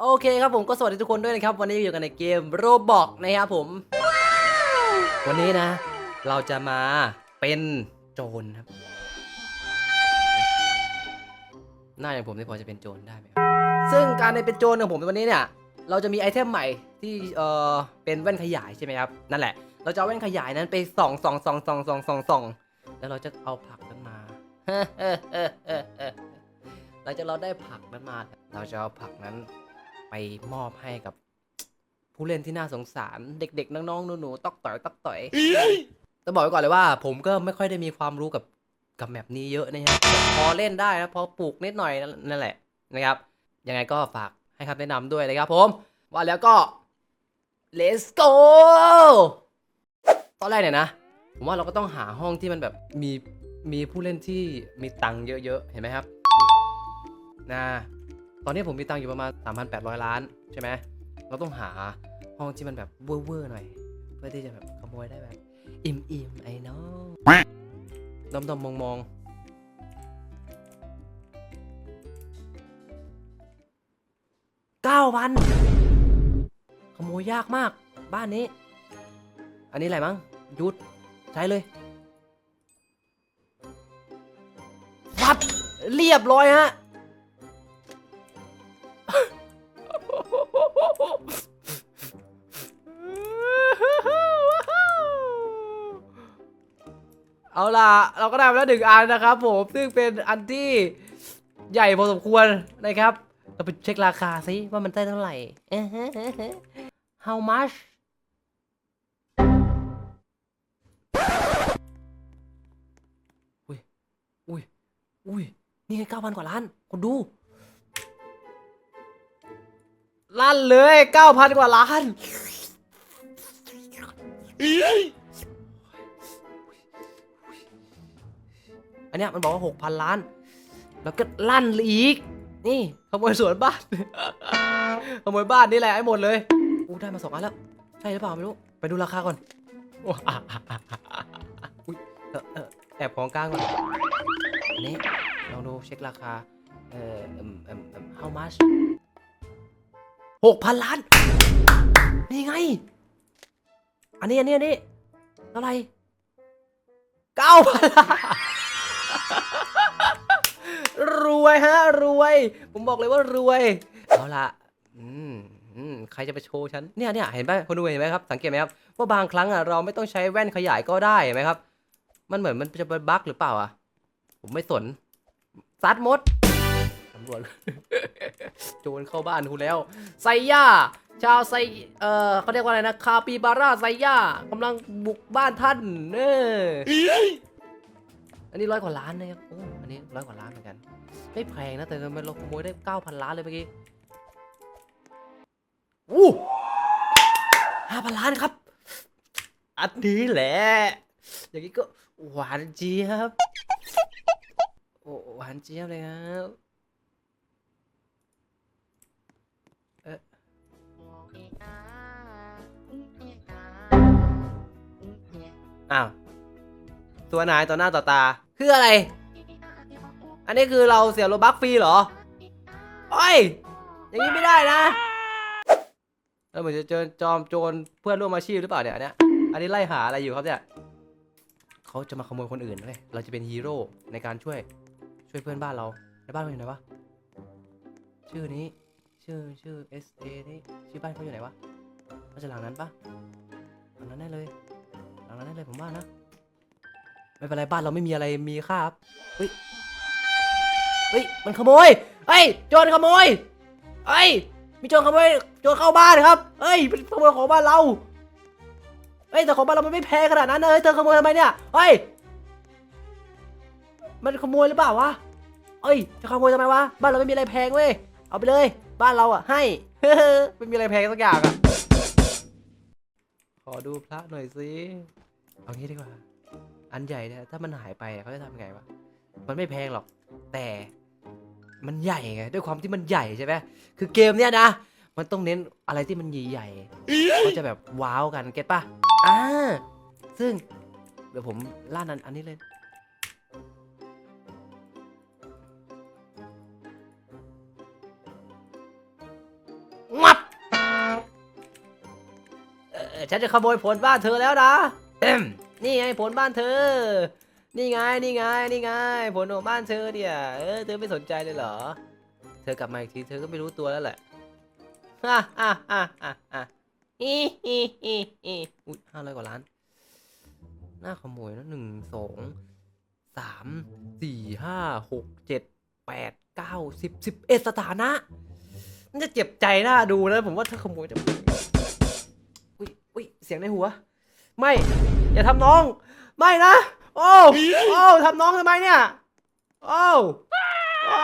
โอเคครับผมก็สวัสดีทุกคนด้วยนะครับ วันนี้อยู่กันในเกมโรบอกนะครับผม วันนี้นะ เราจะมาเป็นโจรครับ หน้าอย่างผมนี่พอจะเป็นโจรได้ไหมครับซึ่งการในเป็นโจรของผมในวันนี้เนี่ย เราจะมีไอเทมใหม่ที่เออเป็นแว่นขยายใช่ไหมครับ นั่นแหละ เราจะเอาแว่นขยายนั้นไปส่องส่องส่องส่องส่องส่องส่องแล้วเราจะเอาผักนั้นมาหลังจากเราได้ผักนั้นมา เราจะเอาผักนั้น ไปมอบให้กับ ผู้เล่นที่น่าสงสารเด็กๆน้องๆหนูๆตอกต่อยตอกต่อยต้องบอกไว้ก่อนเลยว่า ผมก็ไม่ค่อยได้มีความรู้กับกับแมปนี้เยอะนะครับพอเล่นได้นะพอปลูกนิดหน่อยนั่นแหละนะครับ ยังไงก็ฝากให้คำแนะนำด้วยนะครับผม ว่าแล้วก็ let's go ตอนแรกเนี่ยนะ ผมว่าเราก็ต้องหาห้องที่มันแบบมีมีผู้เล่นที่มีตังค์เยอะๆ เห็นไหมครับนะต อนนี้ผมมีตังค์อยู่ประมาณ 3,800 ล้านใช่ไหมเราต้องหาห้องที่มันแบบเวอร์ๆหน่อย เพื่อที่จะแบบขโมยได้แบบ อิ่มๆไอ้น้องดมดมมองมองเก้าพันขโมยยากมาก บ้านนี้ อันนี้อะไรมั้งยุดใช้เลยวัดเรียบร้อยฮะ ล่ะ เราก็ได้มาแล้วหนึ่งอันนะครับผมซึ่งเป็นอันที่ใหญ่พอสมควรนะครับ เราไปเช็คราคาซิว่ามันได้เท่าไหร่ How much อุ้ย อุ้ย อุ้ย นี่ไงเก้าพันกว่าล้านคนดูลั่นเลยเก้าพันกว่าล้าน อันเนี้ยมันบอกว่าหกพันล้าน แล้วก็ลั่นอีก นี่ขโมยสวนบ้าน ขโมยบ้านนี่แหละไอ้หมดเลยอู้ได้มาสองอันแล้ว ใช่หรือเปล่าไม่รู้ ไปดูราคาก่อนว้าอุ๊ยเออเออแอบของกลางก่อนอันนี้ลองดูเช็คราคา เอ่อเอ่มเอ่มเอ่ม how much หกพันล้าน นี่ไง อันนี้ อันนี้ อันนี้เท่าไหร่เก้าพันล้าน รวยฮะ รวย ผมบอกเลยว่ารวย เอาละอืมอืมใครจะไปโชว์ฉัน เนี่ยเนี่ยเห็นไหมคนดูเห็นไหมครับ สังเกตไหมครับ ว่าบางครั้งอะเราไม่ต้องใช้แว่นขยายก็ได้เห็นไหมครับ มันเหมือนมันจะเป็นบั๊กหรือเปล่าอะ ผมไม่สน ซัดมดตำรวจโจรเข้าบ้านคุณแล้ว ไซย่า ชาวไซ เอ่อเขาเรียกว่าอะไรนะ คาปิบาร่าไซย่ากำลังบุกบ้านท่านเนอ อันนี้ร้อยกว่าล้านนะครับโอ้อันนี้ร้อยกว่าล้านเหมือนกัน ไม่แพงนะแต่ทำไมเราขโมยได้เก้าพันล้านเลยเมื่อกี้อู้ห้าพันล้านครับ อันนี้แหละ อย่างนี้ก็หวานเจี๊ยบโอ้หวานเจี๊ยบเลยครับอ้าว ตัวนายต่อหน้าต่อตา คืออะไร อันนี้คือเราเสียโลบักฟรีเหรอโอ้ยอย่างนี้ไม่ได้นะแล้วเหมือนจะเจอจอมโจรเพื่อนร่วมอาชีพหรือเปล่าเนี่ยอันเนี้ยอันนี้ไล่หาอะไรอยู่ครับเนี่ยเขาจะมาขโมยคนอื่นเลยเราจะเป็นฮีโร่ในการช่วย ช่วยเพื่อนบ้านเราในบ้านเขาอยู่ไหนวะชื่อนี้ ชื่อชื่อ S A นี่ชื่อบ้านเขาอยู่ไหนวะเขาจะหลังนั้นปะหลังนั้นได้เลยหลังนั้นได้เลยผมว่านะ ไม่เป็นไรบ้านเราไม่มีอะไรมีค่าครับเฮ้ยเฮ้ยมันขโมยเฮ้ยโจรขโมยเฮ้ยมีโจรขโมยโจรเข้าบ้านครับเฮ้ยเป็นขโมยของบ้านเราเฮ้ยแต่ของบ้านเรามันไม่แพงขนาดนั้นเฮ้ยเธอขโมยทำไมเนี่ยเฮ้ยมันขโมยหรือเปล่าวะเอ้ยจะขโมยทำไมวะบ้านเราไม่มีอะไรแพงเว้ยเอาไปเลย บ้านเราอะให้ไม่มีอะไรแพงสักอย่างอะขอดูพระหน่อยสิเอางี้ดีกว่า อันใหญ่เนี่ยถ้ามันหายไปเขาจะทำไงวะมันไม่แพงหรอก แต่มันใหญ่ไงด้วยความที่มันใหญ่ใช่ไหมคือเกมเนี้ยนะ มันต้องเน้นอะไรที่มันใหญ่ๆเขาจะแบบว้าวกันเก็ตป่ะอ่าซึ่งเดี๋ยวผมล่านันอันนี้เลยงับฉันจะขโมยผลบ้านเธอแล้วนะ นี่ไงผลบ้านเธอ นี่ไงนี่ไงนี่ไงผลของบ้านเธอเนี่ยเออเธอไม่สนใจเลยเหรอ เธอกลับมาอีกทีเธอก็ไม่รู้ตัวแล้วแหละฮ่าฮ่าฮ่าฮ่าฮ่าอีอีอีอีอุ้ยห้าร้อยกว่าล้านน่าขโมยนะหนึ่งสองสามสี่ห้าหกเจ็ดแปดเก้าสิบสิบเอ็ดสถานะมันจะเจ็บใจน่าดูนะผมว่าถ้าขโมยจะอุ้ยอุ้ยเสียงในหัว ไม่ อย่าทำน้อง ไม่นะ โอ้โอ้ทำน้องทำไมเนี่ย โอ้โอ้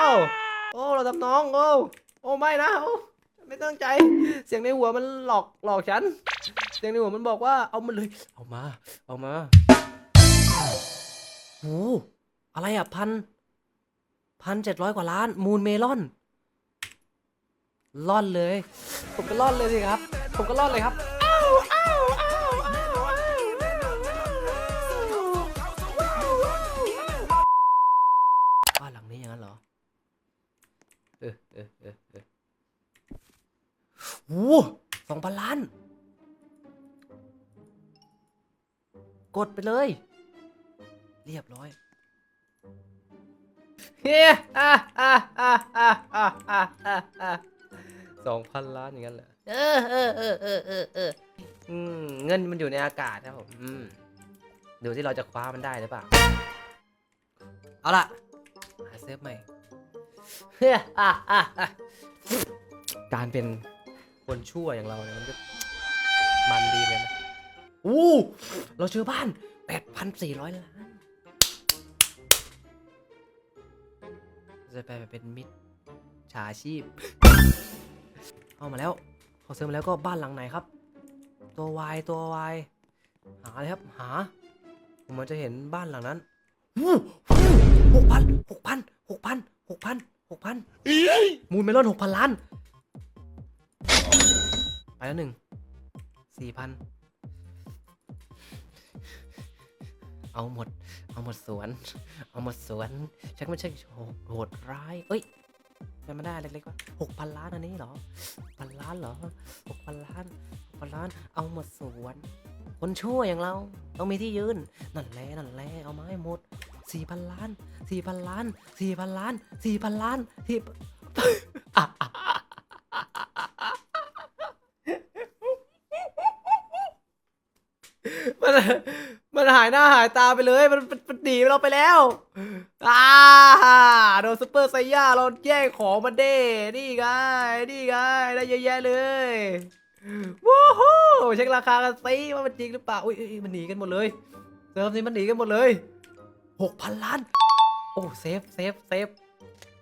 โอ้เราทำน้อง โอ้โอ้ไม่นะโอ้ไม่ตั้งใจ เสียงในหัวมันหลอกหลอกฉัน เสียงในหัวมันบอกว่าเอามันเลย เอามา เอามาโอ้อะไรอะพันพันเจ็ดร้อยกว่าล้าน มูลเมลอนล่อนเลย ผมก็ล่อนเลยสิครับ ผมก็ล่อนเลยครับ กดไปเลย เรียบร้อยเฮ้อะอะอะอะอะอะอะอะสองพันล้านอย่างนั้นเหรอเออเออเออเออเออเอออืมเงินมันอยู่ในอากาศครับผมอืมดูที่เราจะคว้ามันได้หรือเปล่า เอาล่ะ หาเซฟใหม่เฮ้อะอะอะการเป็นคนชั่วอย่างเราเนี่ยมันก็มันดีเหมือนกันนะ อู้เราเจอบ้าน 8,400 ล้านจะไปเป็นมิตรฉาชีพเข้ามาแล้วพอเซิร์ฟมาแล้วก็บ้านหลังไหนครับ ตัววายตัววายหาเลยครับ หา ผมมันจะเห็นบ้านหลังนั้นหกพันหกพันหกพันหกพันหกพันมูลเมลอนหกพันล้าน ไปแล้วหนึ่งสี่พัน เอาหมด เอาหมดสวน เอาหมดสวนชักไม่ใช่โหดโหดร้าย เอ้ยจำไม่ได้เล็กๆว่าหกพันล้านอันนี้เหรอพันล้านเหรอหกพันล้านพันล้าน เอาหมดสวน คนชั่วอย่างเราต้องมีที่ยืน นั่นแหละนั่นแหละเอามาให้หมดสี่พันล้านสี่พันล้านสี่พันล้านสี่พันล้านสี่มัน มันหายหน้าหายตาไปเลยมันมันมันหนีเราไปแล้วอ่าโดนซุปเปอร์ไซย่าเราแย่งของมันเด้ นี่ไง นี่ไง ได้เยอะแยะเลยว้าวเช็คราคากันสิว่ามันจริงหรือเปล่า อุ้ยมันหนีกันหมดเลยเซิร์ฟนี้มันหนีกันหมดเลยหกพันล้าน โอ้เซฟเซฟเซฟ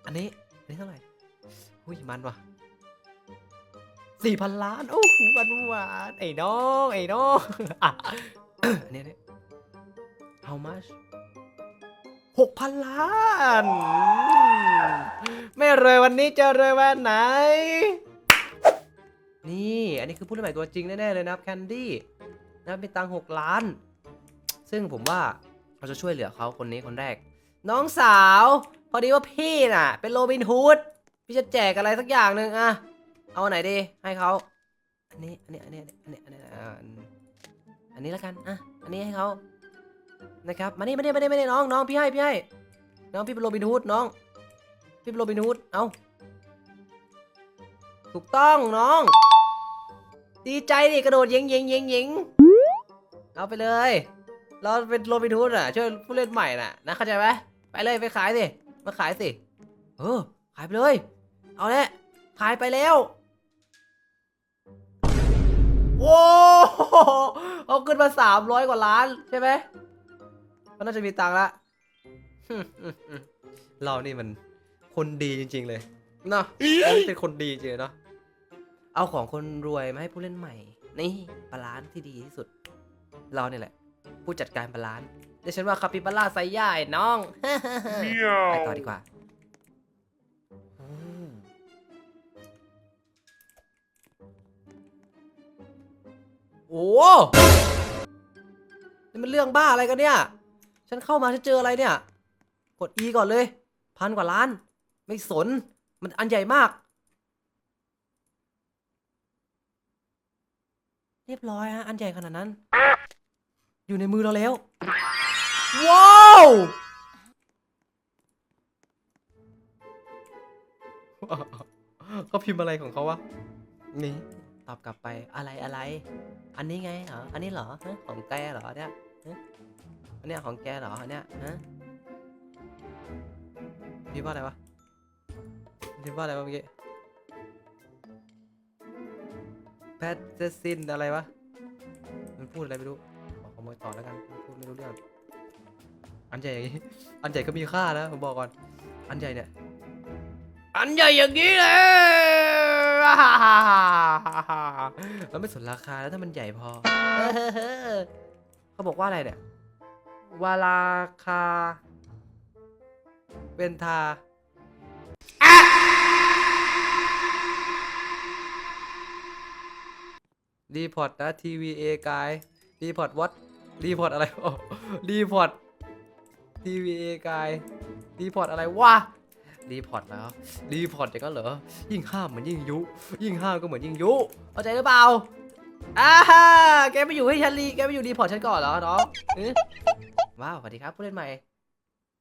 อันนี้ อันนี้เท่าไหร่ อุ้ยมันว่ะสี่พันล้าน โอ้โหมันหวานไอ้น้อง ไอ้น้องอะอันนี้เนี่ย how much หกพันล้าน ไม่รวยวันนี้จะรวยวันไหน นี่ อันนี้คือผู้เล่นใหม่ตัวจริงแน่ ๆ เลยนะครับแคนดี้นะมีตังหกล้าน ซึ่งผมว่าเราจะช่วยเหลือเขาคนนี้คนแรก น้องสาว พอดีว่าพี่น่ะ เป็นโรบินฮูดพี่จะแจกอะไรสักอย่างหนึ่งอะเอาอันไหนดี ให้เขาอันนี้ อันนี้ อันนี้ อันนี้ อันนี้อ่าอันอันนี้แล้วกัน อะ อันนี้ให้เขา นะครับมานี่มานี่มานี่มานี่น้องน้องพี่ให้พี่ให้น้องพี่เป็นโรบินฮูดน้องพี่เป็นโรบินฮูดเอาถูกต้องน้อง ดีใจดิกระโดดยิงยิงยิงยิงเอาไปเลย เราเป็นโรบินฮูดอะช่วยผู้เล่นใหม่น่ะนะเข้าใจไหมไปเลยไปขายสิมาขายสิเออขายไปเลย เอาละขายไปแล้วโว้เอาขึ้นมาสามร้อยกว่าล้านใช่ไหม ก็น่าจะมีตังค์ละเรานี่มันคนดีจริง ๆ เลยเนาะเรานี่เป็นคนดีจริงๆเนาะเอาของคนรวยมาให้ผู้เล่นใหม่ นี่บาลานซ์ที่ดีที่สุด เราเนี่ยแหละ ผู้จัดการบาลานซ์เดี๋ยวฉันว่าคาปิบาร่าไซย่าไอ้น้องไปต่อดีกว่าอืมโอ้โหนี่มันเรื่องบ้าอะไรกันเนี่ย ฉันเข้ามาฉันเจออะไรเนี่ย กด E ก่อนเลย พันกว่าล้าน ไม่สน มันอันใหญ่มากนเรียบร้อยฮะ อันใหญ่ขนาดนั้น อยู่ในมือเราแล้ว ว้าวเขาพิมพ์อะไรของเขาวะ นี่ตอบกลับไปอะไรอะไร อันนี้ไงเหรอ อันนี้เหรอฮะของแกเหรอเนี่ยฮะ อันเนี้ยของแกเหรออันเนี้ยฮะพิมพ์ว่าอะไรวะพิมพ์ว่าอะไรวะเมื่อกี้แพทเจสินอะไรวะ มันพูดอะไรไม่รู้ขอขโมยต่อแล้วกัน พูดไม่รู้เรื่อง อันใหญ่อย่างนี้ อันใหญ่ก็มีค่านะผมบอกก่อน อันใหญ่เนี่ย อันใหญ่อย่างนี้เลยเราไม่สนราคาแล้วถ้ามันใหญ่พอ เขาบอกว่าอะไรเนี่ย วาราคาเป็นทารีพอร์ตนะ TVA กายรีพอร์ตวัดรีพอร์ตอะไรโอ้รีพอร์ต TVA กายรีพอร์ตอะไรวะรีพอร์ตแล้วรีพอร์ตอย่างนั้นเหรอ ยิ่งห้ามเหมือนยิ่งยุ ยิ่งห้ามก็เหมือนยิ่งยุเข้าใจหรือเปล่าอ่าฮ่าแกไม่อยู่ให้ฉันรีแกไม่อยู่รีพอร์ตฉันก่อนเหรอน้องเอ๊ะ ว้าวสวัสดีครับผู้เล่นใหม่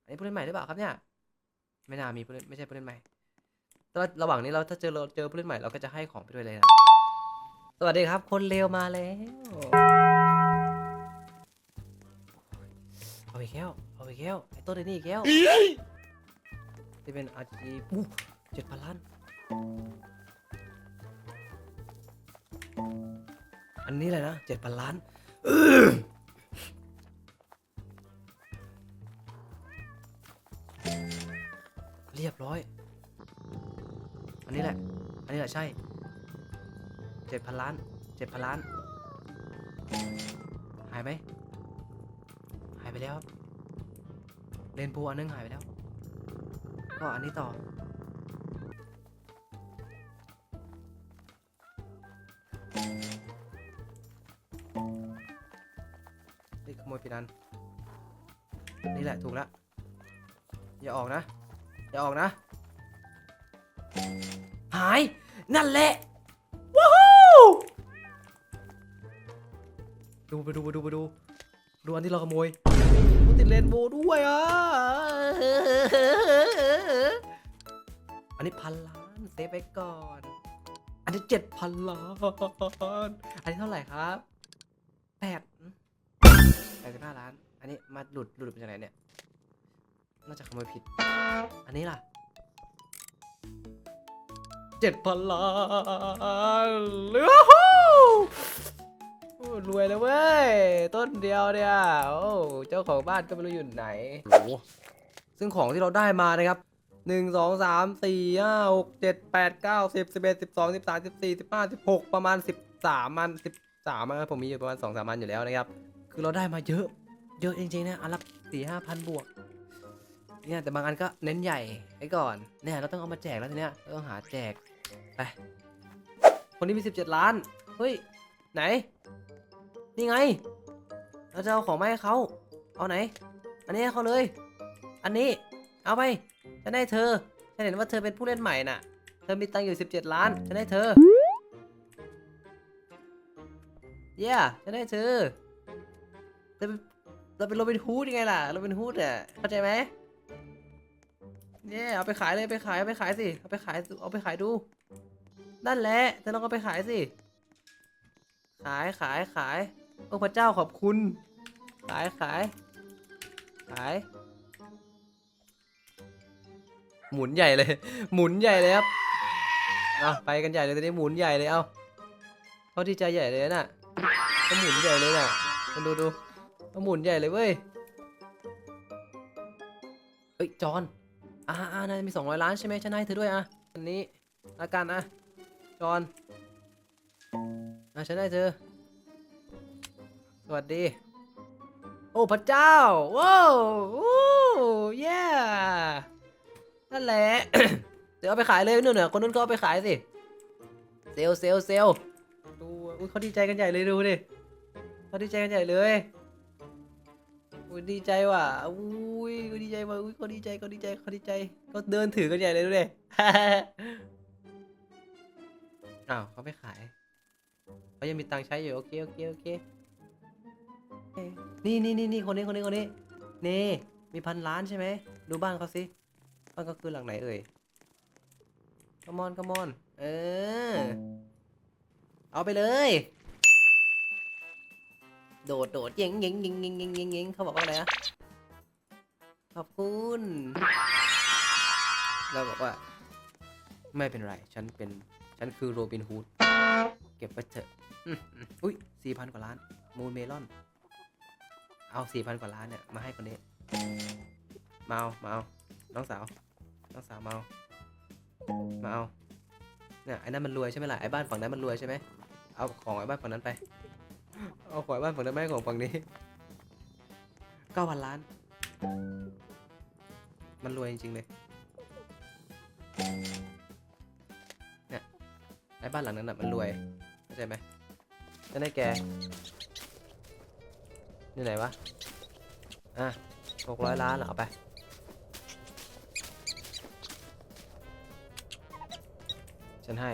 อันนี้ผู้เล่นใหม่หรือเปล่าครับเนี่ยไม่น่ามีผู้เล่นไม่ใช่ผู้เล่นใหม่แต่ระหว่างนี้เราถ้าเจอเราเจอผู้เล่นใหม่เราก็จะให้ของไปด้วยเลยนะสวัสดีครับ คนเลวมาแล้วเอาไปแก้วเอาไปแก้วไอ้ต้นไอ้นี่อีกแก้วที่เป็นอาจีปุ๊เจ็ดพันล้านอันนี้เลยนะเจ็ดพันล้าน ร้อย อันนี้แหละ อันนี้แหละใช่เจ็ดพันล้านเจ็ดพันล้าน หายไหม หายไปแล้วเรนโบว์อันนึงหายไปแล้ว ก็อันนี้ต่อ นี่ขโมยไปนันนี่แหละถูกแล้ว อย่าออกนะ อย่าออกนะ หาย นั่นแหละว้าวดูไปดูไปดูไปดูดูอันที่เราขโมยมันติดเรนโบด้วยอะ อันนี้พันล้านเซฟไปก่อน อันนี้เจ็ดพันล้าน อันนี้เท่าไหร่ครับแปดแปดสิบห้าล้าน อันนี้มาหลุดหลุดมาจากไหนเนี่ย น่าจะขโมยผิด อันนี้ล่ะเจ็ดพันล้านโอ้โหรวยแล้วเว้ย ต้นเดียวเนี่ยโอ้เจ้าของบ้านก็ไม่รู้อยู่ไหนโอ้โหซึ่งของที่เราได้มานะครับหนึ่งสองสามสี่ห้าหกเจ็ดแปดเก้าสิบสิบเอ็ดสิบสองสิบสามสิบสี่สิบห้าสิบหกประมาณสิบสามมันสิบสามมันผมมีอยู่ประมาณสองสามมันอยู่แล้วนะครับ คือเราได้มาเยอะ เยอะจริงๆนะอันละสี่ห้าพันบวก เนี่ยแต่บางอันก็เน้นใหญ่ไว้ก่อนเนี่ยเราต้องเอามาแจกแล้วทีเนี้ยเราต้องหาแจกไปคนนี้มี 17 ล้านเฮ้ยไหน นี่ไง เราจะเอาของมาให้เขาเอาไหน อันนี้เขาเลย อันนี้เอาไปฉันให้เธอฉันเห็นว่าเธอเป็นผู้เล่นใหม่น่ะ เธอมีตังค์อยู่ 17 ล้านฉันให้เธอเย้ฉันให้เธอเธอเป็นเราเป็นโรบินฮูดยังไงล่ะโรบินฮูดอะเข้าใจไหม เนี่ยเอาไปขายเลยไปขายเอาไปขายสิเอาไปขายเอาไปขายดูนั่นแหละเธอลองเอาไปขายสิ ขายขายขายโอ้พระเจ้าขอบคุณ ขายขายขาย หมุนใหญ่เลย หมุนใหญ่เลยครับเอาไปกันใหญ่เลยตอนนี้หมุนใหญ่เลยเอาเขาดีใจใหญ่เลยน่ะเขาหมุนใหญ่เลยน่ะมาดูดูเขาหมุนใหญ่เลยเว้ยเอ้ยจอน อ่าอ่านายมี200ล้านใช่ไหมฉันให้เธอด้วยอะอันนี้ละกันอะจอนอะฉันให้เธอ สวัสดี โอ้พระเจ้าว้าวโอ้เย้นั่นแหละ เดี๋ยวเอาไปขายเลยนู่นน่ะคนนู้นก็เอาไปขายสิ เซลลเซลลเซลลดูอุ้ยเขาดีใจกันใหญ่เลยดูดิเขาดีใจกันใหญ่เลย อุ้ยดีใจว่ะอุ้ยดีใจว่ะอุ้ยเขาดีใจเขาดีใจเขาดีใจเขาเดินถือกันใหญ่เลยดูดิ อ้าวเขาไปขายเขายังมีตังค์ใช้อยู่โอเคโอเคโอเคนี่นี่นี่นี่คนนี้คนนี้คนนี้นี่มีพันล้านใช่ไหมดูบ้านเขาสิบ้านเขาคือหลังไหนเอ่ย come on come on เออ เอาไปเลย โดดโดดยิงยิงยิงยิงยิงยิงยิงเขาบอกว่าอะไรนะขอบคุณเราบอกว่า ไม่เป็นไร ฉันเป็น ฉันคือโรบินฮูด เก็บไว้เถอะ อุ้ยสี่พันกว่าล้าน มูนเมลอน เอาสี่พันกว่าล้านเนี่ย มาให้คนนี้ มาเอา มาเอา น้องสาว น้องสาวมาเอา มาเอา เนี่ยไอ้นั่นมันรวยใช่ไหมล่ะ ไอ้บ้านฝั่งนั้นมันรวยใช่ไหม เอาของไอ้บ้านฝั่งนั้นไป เอาของไอ้บ้านฝั่งนั้นไม่ให้ของฝั่งนี้เก้าพันล้าน มันรวยจริงๆเลยเนี่ยไอ้บ้านหลังนั้นน่ะมันรวยเข้าใจไหมจะได้แกนี่ไหนวะอะหกร้อยล้านเหรอเอาไปฉันให้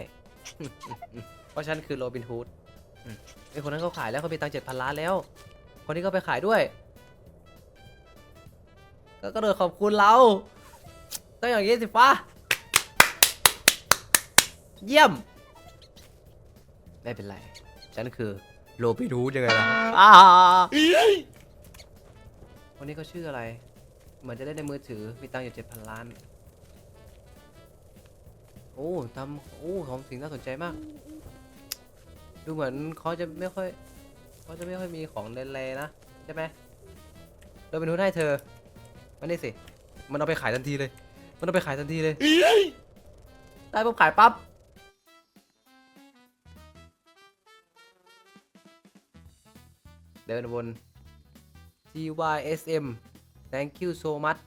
เพราะฉันคือโรบินฮูดอืม ไอ้คนนั้นเขาขายแล้วเขามีตังเจ็ดพันล้านแล้ว คนนี้ก็ไปขายด้วย ก็กระโดดขอบคุณเรา ต้องอย่างนี้สิฟ้าเยี่ยม ไม่เป็นไร ฉันคือโรบินฮูดยังไงล่ะอ่าคนนี้เขาชื่ออะไร เหมือนจะได้ในมือถือ มีตังค์อยู่เจ็ดพันล้าน โอ้ทำโอ้ของสิ่งน่าสนใจมาก ดูเหมือนเขาจะไม่ค่อยเขาจะไม่ค่อยมีของเล่นๆนะใช่ไหมโรบินฮูดให้เธอมานี่สิ มันเอาไปขายทันทีเลย มันเอาไปขายทันทีเลย ได้ปุ๊บขายปั๊บเดินวน TYSM thank you so much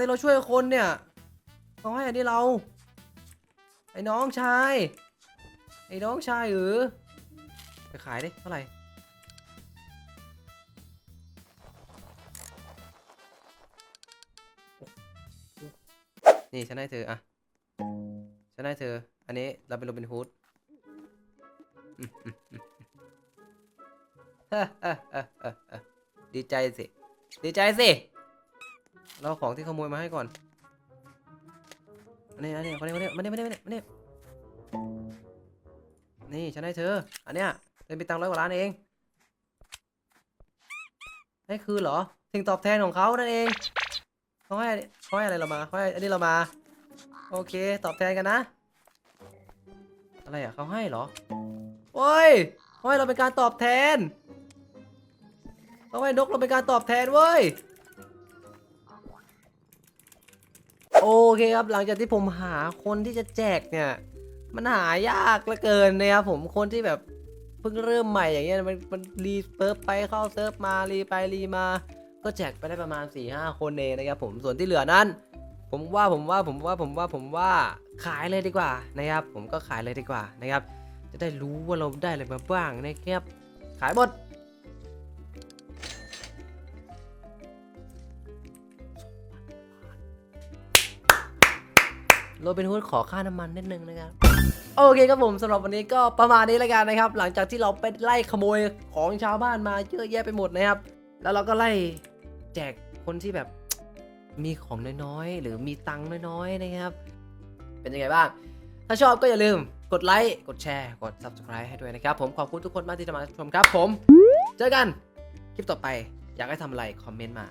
ที่เราช่วยคนเนี่ยเขาให้อันนี้เรา ไอ้น้องชาย ไอ้น้องชายหรือไปขายดิเท่าไหร่นี่ฉันให้เธออะฉันให้เธอ อันนี้เราเป็นโรบินฮูดอืมอืมอืมเฮ้อเฮ้อเฮ้อเฮ้อเฮ้อดีใจสิ ดีใจสิ เราของที่ขโมยมาให้ก่อนนนี้อันนี้คนนี้คนนี้มานี่มานี่มานี่มานี่นี่ฉันให้เธอ อันเนี้ยเป็นไปตังค์ร้อยกว่าล้านเองให้คืนเหรอสิ่งตอบแทนของเขานั่นเองเขาให้เขาให้อะไรเรามาเขาให้อันนี้เรามา โอเค ตอบแทนกันนะ อะไรอะเขาให้เหรอโอ้ยเขาให้เราเป็นการตอบแทนเขาให้นกเราเป็นการตอบแทนเว้ย โอเคครับหลังจากที่ผมหาคนที่จะแจกเนี่ย มันหายากเหลือเกินนะครับผมคนที่แบบเพิ่งเริ่มใหม่อย่างเงี้ยมันมันรีเซิร์ฟไปเข้าเซิร์ฟมารีไปรีมา ก็แจกไปได้ประมาณ4ี่ห้าคนเองนะครับผมส่วนที่เหลือนั้น ผมว่าผมว่าผมว่าผมว่าผมว่าขายเลยดีกว่านะครับ ผมก็ขายเลยดีกว่านะครับ จะได้รู้ว่าเราได้อะไรมาบ้างนะครับขายหมด โรบินฮูดขอค่าน้ำมันนิดนึงนะครับโอเคครับผมสำหรับวันนี้ก็ประมาณนี้แล้วกันนะครับ หลังจากที่เราไปไล่ขโมยของชาวบ้านมาเยอะแยะไปหมดนะครับ แล้วเราก็ไล่แจกคนที่แบบมีของน้อยๆ หรือมีตังค์น้อยๆนะครับ เป็นยังไงบ้าง ถ้าชอบก็อย่าลืมกดไลค์ กดแชร์ กด subscribe ให้ด้วยนะครับ ผมขอบคุณทุกคนมากที่จะมาชมครับผม เจอกันคลิปต่อไปอยากให้ทำอะไรคอมเมนต์มา